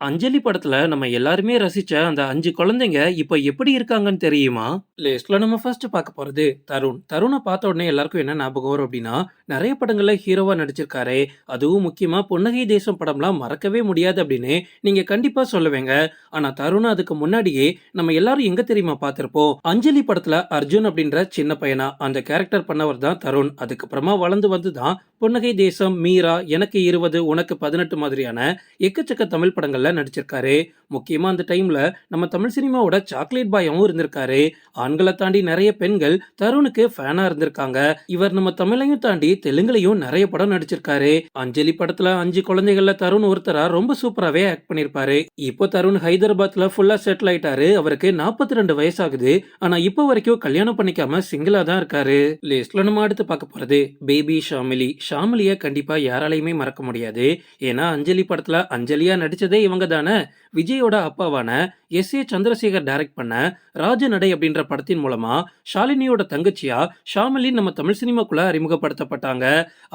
அஞ்சலி படத்துல நம்ம எல்லாருமே ரசிச்ச அந்த அஞ்சு குழந்தைங்க இப்ப எப்படி இருக்காங்கன்னு தெரியுமா? லிஸ்ட்ல நம்ம ஃபர்ஸ்ட் பார்க்க போறது தருண். தருணை பார்த்த உடனே எல்லாருக்கும் என்ன ஞாபகம் வரும் அப்படின்னா, நிறைய படங்கள்ல ஹீரோவா நடிச்சிருக்காரு அதுவும் முக்கியமா புன்னகை தேசம் படம்லாம் மறக்கவே முடியாது அப்படின்னு நீங்க கண்டிப்பா சொல்லுவீங்க. ஆனா தருணை அதுக்கு முன்னாடியே நம்ம எல்லாரும் எங்க தெரியுமா பார்த்திருப்போம்? அஞ்சலி படத்துல அர்ஜுன் அப்படின்ற சின்ன பையனா அந்த கேரக்டர் பண்ணவர் தான் தருண். அதுக்கப்புறமா வளர்ந்து வந்து தான் புன்னகை தேசம், மீரா, எனக்கு 20, உனக்கு 18 மாதிரியான எக்கச்சக்க தமிழ் படங்கள்ல நடிச்சிருக்காரு. முக்கியமாக அந்த டைமில் நம்ம தமிழ் சினிமாவோட சாக்லேட் பாயாவும் இருந்திருக்காரு. ஆண்களை தாண்டி நிறைய பெண்கள் தருணுக்கு ஃபேனாக இருந்திருக்காங்க. இவர் நம்ம தமிழையும் தாண்டி தெலுங்குலையும் நிறைய படம் நடிச்சிருக்காரு. அஞ்சலி படத்தில் அஞ்சு குழந்தைகள்ல தருண் ஒருத்தராக ரொம்ப சூப்பராகவே ஆக்ட் பண்ணியிருப்பாரு இப்போ தருண் ஹைதராபாத்தில் ஃபுல்லாக செட்டில் ஆயிட்டாரு. அவருக்கு 42 வயசாகுது. ஆனால் இப்போ வரைக்கும் கல்யாணம் பண்ணிக்காம சிங்கிளாக தான் இருக்காரு. லிஸ்ட்ல நம்ம அடுத்து பார்க்க போகிறது பேபி ஷாமிலி. ஷாமிலியை கண்டிப்பாக யாராலையுமே மறக்க முடியாது. ஏன்னா அஞ்சலி படத்தில் அஞ்சலியாக நடித்ததே இவங்க தானே. விஜயோட அப்பாவான எஸ். ஏ. சந்திரசேகர் டைரக்ட் பண்ண ராஜநடை அப்படின்ற படத்தின் மூலமா ஷாலினியோட தங்கச்சியா ஷாமலி நம்ம தமிழ் சினிமாக்குள்ள அறிமுகப்படுத்தப்பட்டாங்க.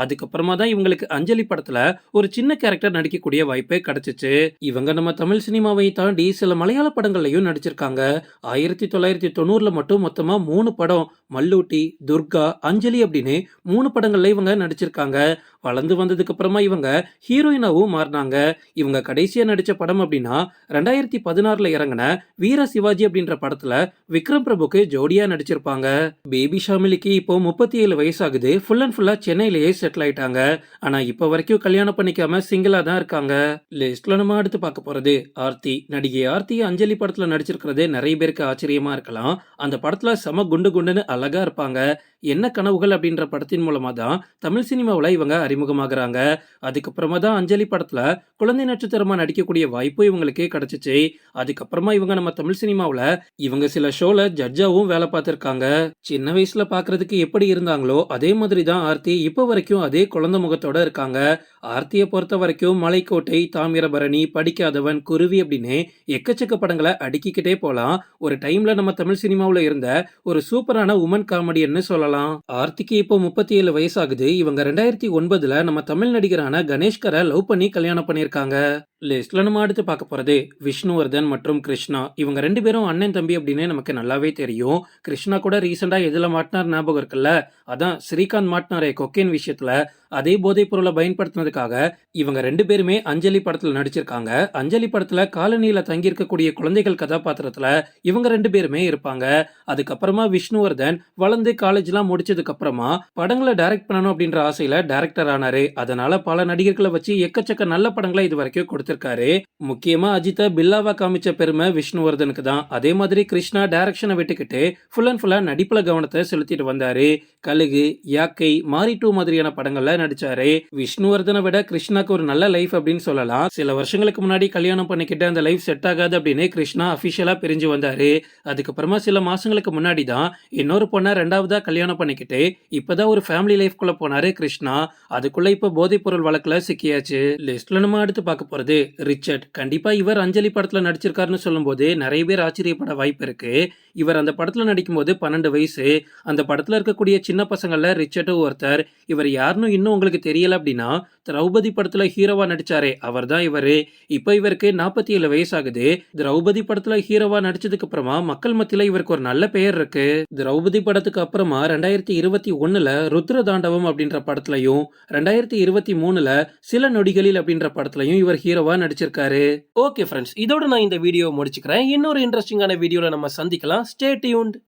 அதுக்கப்புறமா தான் இவங்களுக்கு அஞ்சலி படத்துல ஒரு சின்ன கேரக்டர் நடிக்கக்கூடிய வாய்ப்பே கிடைச்சிச்சு. இவங்க நம்ம தமிழ் சினிமாவை தாண்டி சில மலையாள படங்கள்லயும் நடிச்சிருக்காங்க. 1990ல மட்டும் மொத்தமா மூணு படம் மல்லூட்டி, துர்கா, அஞ்சலி அப்படின்னு மூணு படங்கள்ல இவங்க நடிச்சிருக்காங்க. வளர்ந்து வந்ததுக்கு அப்புறமா இவங்க ஹீரோயினாவும் மாறினாங்க. இவங்க கடைசியா நடிச்ச படம் அப்படின்னா 2016ல இறங்கின வீர சிவாஜி அப்படின்ற படத்துல விக்ரம் பிரபுக்கு ஜோடியா நடிச்சிருப்பாங்க. பேபி ஷாமிலிக்கு இப்போ 37 வயசாகுது. ஃபுல் அண்ட் ஃபுல்லா சென்னையிலேயே செட்டில் ஆயிட்டாங்க. ஆனா இப்ப வரைக்கும் கல்யாணம் பண்ணிக்காம சிங்கிளா தான் இருக்காங்க. லிஸ்ட்ல நம்ம அடுத்து பார்க்க போறது ஆர்த்தி. நடிகை ஆர்த்தி அஞ்சலி படத்துல நடிச்சிருக்கிறது நிறைய பேருக்கு ஆச்சரியமா இருக்கலாம். அந்த படத்துல செம குண்டு குண்டுன்னு அழகா இருப்பாங்க. என்ன கனவுகள் அப்படின்ற படத்தின் மூலமா தான் தமிழ் சினிமாவுல இவங்க அறிமுகமாகறாங்க. அதுக்கப்புறமா தான் அஞ்சலி படத்துல குழந்தை நட்சத்திரமா நடிக்கக்கூடிய வாய்ப்பு இவங்களுக்கு கிடைச்சிச்சு. அதுக்கப்புறம் அப்புறமா இவங்க நம்ம தமிழ் சினிமாவில் இவங்க சில ஷோல ஜட்ஜாவும் வேலை பார்த்துருக்காங்க சின்ன வயசுல பார்க்கறதுக்கு எப்படி இருந்தாங்களோ அதே மாதிரி தான் ஆர்த்தி இப்போ வரைக்கும் அதே குழந்தை முகத்தோட இருக்காங்க. ஆர்த்தியை பொறுத்த வரைக்கும் மலைக்கோட்டை, தாமிரபரணி, படிக்காதவன், குருவி அப்படின்னு எக்கச்சக்க படங்களை அடுக்கிக்கிட்டே போலாம். ஒரு டைம்ல நம்ம தமிழ் சினிமாவில் இருந்த ஒரு சூப்பரான உமன் காமெடியன்னு சொல்லலாம். ஆர்த்திக்கு இப்போ 37 வயசாகுது. இவங்க 2009ல நம்ம தமிழ் நடிகரான கணேஷ்கரை லவ் பண்ணி கல்யாணம் பண்ணியிருக்காங்க. லிஸ்ட்ல நம்ம அடுத்து பார்க்க போறது விஷ்ணுவர்தன் மற்றும் கிருஷ்ணா. இவங்க ரெண்டு பேரும் அண்ணன் தம்பி அப்படின்னே நமக்கு நல்லாவே தெரியும். கிருஷ்ணா கூட ரீசெண்டாக எதில் மாட்டினார் ஞாபகம் இருக்குல்ல? அதான் ஸ்ரீகாந்த் மாட்டினாரே கொக்கேன் விஷயத்துல. அதே போதைப் பொருளை பயன்படுத்தினதுக்காக இவங்க ரெண்டு பேருமே அஞ்சலி படத்தில் நடிச்சிருக்காங்க. அஞ்சலி படத்தில் காலனியில் தங்கியிருக்கக்கூடிய குழந்தைகள் கதாபாத்திரத்தில் இவங்க ரெண்டு பேருமே இருப்பாங்க. அதுக்கப்புறமா விஷ்ணுவர்தன் வளர்ந்து காலேஜ்லாம் முடிச்சதுக்கு அப்புறமா படங்களை டைரக்ட் பண்ணணும் அப்படின்ற ஆசையில் டைரக்டர் ஆனாரு. அதனால பல நடிகர்களை வச்சு எக்கச்சக்க நல்ல படங்களை இது வரைக்கும் கொடுத்திருக்காரு. முக்கியமா அஜித்தை பில்லாவா காமிச்ச பெரும் விஷ்ணுவர்தனுக்கு தான். அதே மாதிரி கிருஷ்ணா டைரக்ஷனை விட்டுக்கிட்டு ஃபுல் அண்ட் ஃபுல்லா நடிப்பில் கவனத்தை செலுத்திட்டு வந்தாரு. கழுகு, யாக்கை, மாரி டூ மாதிரியான படங்கள்ல நடிச்சாரு. விஷ்ணுவர்தனை விட கிருஷ்ணாக்கு ஒரு நல்ல லைஃப் அப்படின்னு சொல்லலாம். சில வருஷங்களுக்கு முன்னாடி கல்யாணம் பண்ணிக்கிட்டு அந்த லைஃப் செட் ஆகாது அப்படின்னு கிருஷ்ணா அபிஷியலா பிரிஞ்சு வந்தாரு. அதுக்கப்புறமா சில மாசங்களுக்கு முன்னாடி தான் இன்னொரு பொண்ணை ரெண்டாவதா கல்யாணம் பண்ணிக்கிட்டு இப்பதான் ஒரு ஃபேமிலி லைஃப்குள்ள போனாரு கிருஷ்ணா. அதுக்குள்ள இப்ப போதைப் பொருள் வழக்குல சிக்கியாச்சு. லிஸ்ட்ல நம்ம அடுத்து பார்க்க போறது ரிச்சர்ட். கண்டிப்பா இவர் அஞ்சலி படத்துல நடிச்சிருக்காருன்னு சொல்லும்போது நிறைய பேர் ஆச்சரியப்பட வாய்ப்பு இருக்கு. இவர் அந்த படத்துல நடிக்கும்போது 12 வயசு. அந்த படத்துல இருக்கக்கூடிய சின்ன பசங்களில் ரிச்சர்டும் ஒருத்தர். இவர் யாருன்னு இன்னும் உங்களுக்கு தெரியல அப்படின்னா திரௌபதி படத்துல ஹீரோவா நடிச்சாரே அவர் தான் இவரு. இப்போ இவருக்கு 47 வயசாகுது. திரௌபதி படத்துல ஹீரோவா நடிச்சதுக்கு அப்புறமா மக்கள் மத்தியில இவருக்கு ஒரு நல்ல பெயர் இருக்கு. திரௌபதி படத்துக்கு அப்புறமா 2021ல ருத்ர தாண்டவம் அப்படின்ற படத்துலயும் 2023ல சில நொடிகளில் அப்படின்ற படத்துலயும் இவர் ஹீரோவா நடிச்சிருக்காரு. ஓகே ஃப்ரெண்ட்ஸ் இதோட நான் இந்த வீடியோ முடிச்சுக்கிறேன். இன்னொரு இன்ட்ரெஸ்டிங்கான வீடியோவில் நம்ம சந்திக்கலாம். Stay tuned.